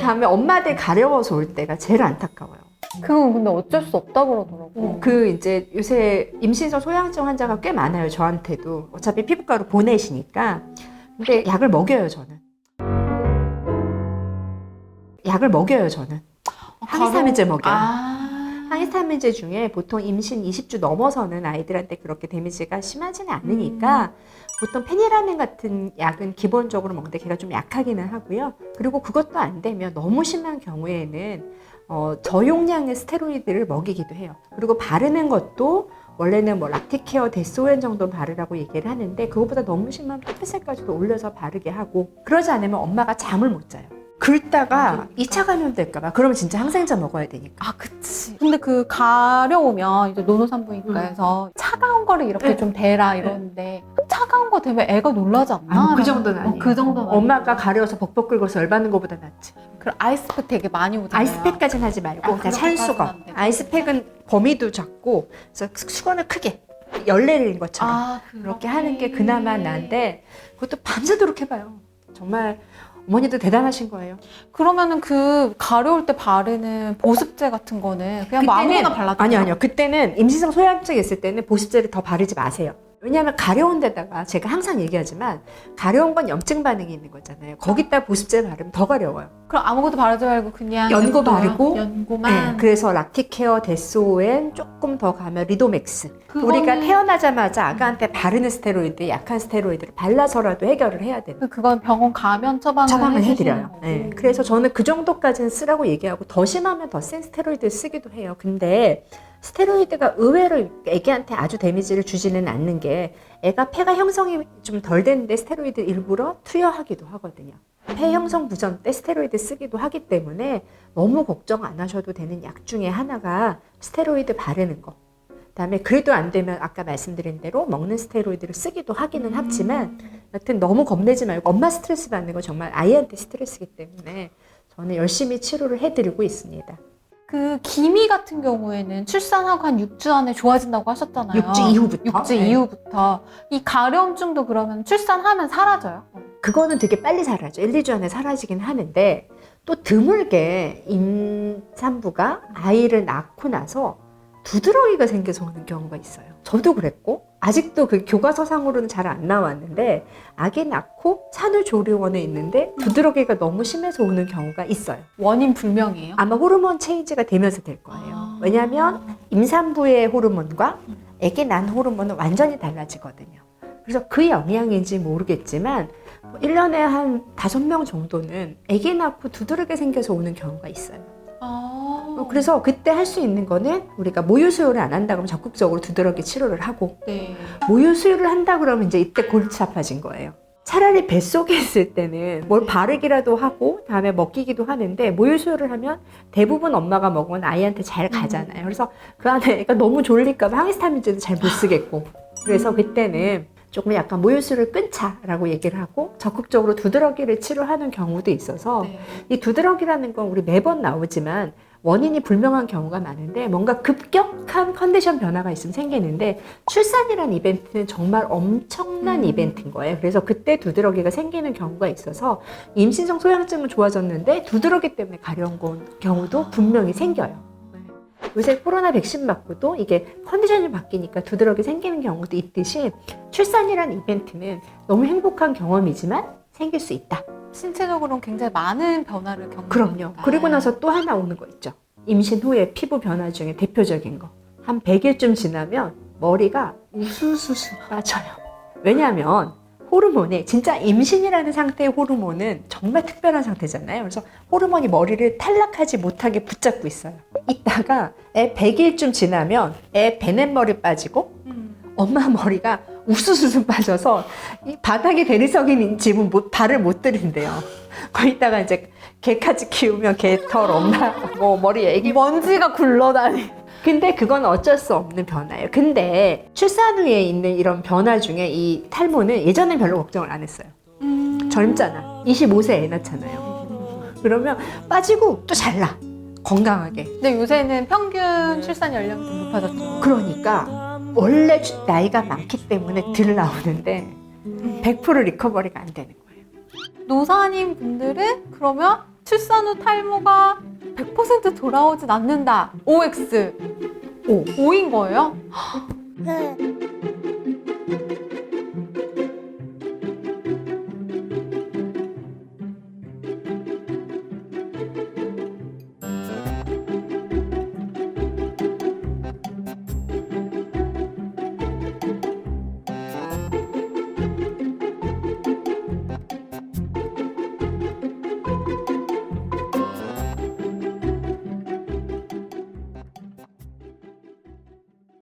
다음에 엄마들 가려워서 올 때가 제일 안타까워요. 그건 근데 어쩔 수 없다 그러더라고. 그 이제 요새 임신성 소양증 환자가 꽤 많아요. 저한테도 어차피 피부과로 보내시니까. 근데 약을 먹여요 저는. 약을 먹여요 저는. 항히스타민제 먹여요. 아. 항히스타민제 중에 보통 임신 20주 넘어서는 아이들한테 그렇게 데미지가 심하지는 않으니까 보통 페니라민 같은 약은 기본적으로 먹는데 걔가 좀 약하기는 하고요. 그리고 그것도 안 되면 너무 심한 경우에는 어, 저용량의 스테로이드를 먹이기도 해요. 그리고 바르는 것도 원래는 뭐 락티케어 데스오엔 정도 바르라고 얘기를 하는데 그것보다 너무 심한 페페셀까지도 올려서 바르게 하고 그러지 않으면 엄마가 잠을 못 자요. 긁다가 2차 감염될까봐 그러면 진짜 항생제 먹어야 되니까. 아, 그치. 근데 그 가려우면 이제 노노산부인과에서 차가운 거를 이렇게 네. 좀 대라 이러는데 차가운 거 되면 애가 놀라지 않나? 아니, 그 정도는 어, 아니에요. 그 정도는 엄마가. 가려워서 벅벅 긁어서 열받는 것보다 낫지. 그 아이스팩 되게 많이 오잖아요. 아이스팩까지는 하지 말고 아, 그냥 되고. 아이스팩은 범위도 작고 그래서 수건을 크게 열내리는 것처럼 아, 그렇게 하는 게 그나마 나은데 그것도 밤새도록 해봐요. 정말 어머니도 대단하신 거예요. 그러면은 그 가려울 때 바르는 보습제 같은 거는 그냥 뭐 아무거나 발라도 아니요 돼요? 아니요 그때는 임신성 소양증 있을 때는 보습제를 더 바르지 마세요. 왜냐하면 가려운 데다가 제가 항상 얘기하지만 가려운 건 염증 반응이 있는 거잖아요. 거기다 보습제 바르면 더 가려워요. 그럼 아무것도 바르지 말고 그냥 연고? 바르고, 연고만 네, 그래서 락티케어, 데스오엔 조금 더 가면 리도맥스. 그거는- 우리가 태어나자마자 아가한테 바르는 스테로이드, 약한 스테로이드를 발라서라도 해결을 해야 되는. 그- 그건 병원 가면 처방을, 처방을 해드려요. 네, 그래서 저는 그 정도까지는 쓰라고 얘기하고 더 심하면 더 센 스테로이드 쓰기도 해요. 근데 스테로이드가 의외로 애기한테 아주 데미지를 주지는 않는 게 애가 폐가 형성이 좀 덜 됐는데 스테로이드 일부러 투여하기도 하거든요. 폐 형성 부전 때 스테로이드 쓰기도 하기 때문에 너무 걱정 안 하셔도 되는 약 중에 하나가 스테로이드 바르는 거. 그다음에 그래도 안 되면 아까 말씀드린 대로 먹는 스테로이드를 쓰기도 하기는 하지만 여튼 너무 겁내지 말고 엄마 스트레스 받는 건 정말 아이한테 스트레스이기 때문에 저는 열심히 치료를 해드리고 있습니다. 그 기미 같은 경우에는 출산하고 한 6주 안에 좋아진다고 하셨잖아요. 6주 이후부터. 6주 네. 이후부터 이 가려움증도 그러면 출산하면 사라져요? 그거는 되게 빨리 사라져. 1, 2주 안에 사라지긴 하는데 또 드물게 임산부가 아이를 낳고 나서 두드러기가 생겨서 오는 경우가 있어요. 저도 그랬고 아직도 그 교과서상으로는 잘 안 나왔는데 아기 낳고 산후조리원에 있는데 두드러기가 너무 심해서 오는 경우가 있어요. 원인 불명이에요? 아마 호르몬 체인지가 되면서 될 거예요. 아. 왜냐하면 임산부의 호르몬과 아기 난 호르몬은 완전히 달라지거든요. 그래서 그 영향인지 모르겠지만 뭐 1년에 한 5명 정도는 아기 낳고 두드러게 생겨서 오는 경우가 있어요. 아. 그래서 그때 할 수 있는 거는 우리가 모유 수유를 안 한다 그러면 적극적으로 두드러기 치료를 하고 네. 모유 수유를 한다 그러면 이제 이때 골치 아파진 거예요. 차라리 뱃속에 있을 때는 뭘 바르기라도 하고 다음에 먹이기도 하는데 모유 수유를 하면 대부분 엄마가 먹으면 아이한테 잘 가잖아요. 그래서 그 안에 애가 너무 졸릴까 봐 항히스타민제도 잘 못 쓰겠고 그래서 그때는 조금 약간 모유 수유를 끊자라고 얘기를 하고 적극적으로 두드러기를 치료하는 경우도 있어서 네. 이 두드러기라는 건 우리 매번 나오지만 원인이 불명한 경우가 많은데 뭔가 급격한 컨디션 변화가 있으면 생기는데 출산이라는 이벤트는 정말 엄청난 음. 이벤트인 거예요. 그래서 그때 두드러기가 생기는 경우가 있어서 임신성 소양증은 좋아졌는데 두드러기 때문에 가려운 건 경우도 분명히 생겨요. 네. 요새 코로나 백신 맞고도 이게 컨디션이 바뀌니까 두드러기 생기는 경우도 있듯이 출산이라는 이벤트는 너무 행복한 경험이지만 생길 수 있다. 신체적으로는 굉장히 많은 변화를 겪는 그럼요. 거니까. 그리고 나서 또 하나 오는 거 있죠. 임신 후에 피부 변화 중에 대표적인 거. 한 100일쯤 지나면 머리가 우수수수 빠져요. 왜냐하면 호르몬에 진짜 임신이라는 상태의 호르몬은 정말 특별한 상태잖아요. 그래서 호르몬이 머리를 탈락하지 못하게 붙잡고 있어요. 이따가 애 100일쯤 지나면 애 베넷머리 빠지고 음. 엄마 머리가 우수수수 빠져서 이 바닥에 대리석인 집은 못, 발을 못 들인대요. 거기다가 이제 개까지 키우면 개털 엄마 뭐 머리 애기 먼지가 굴러다니. 근데 그건 어쩔 수 없는 변화예요. 근데 출산 후에 있는 이런 변화 중에 이 탈모는 예전엔 별로 걱정을 안 했어요. 음. 젊잖아. 25세 애 낳잖아요. 그러면 빠지고 또 잘 나. 건강하게. 근데 요새는 평균 출산 연령이 좀 높아졌죠. 그러니까 원래 주- 나이가 많기 때문에 덜 나오는데 100% 리커버리가 안 되는 거예요. 노사님 분들은 그러면 출산 후 탈모가 100% 돌아오진 않는다. OX. 오. 5인 거예요? 네.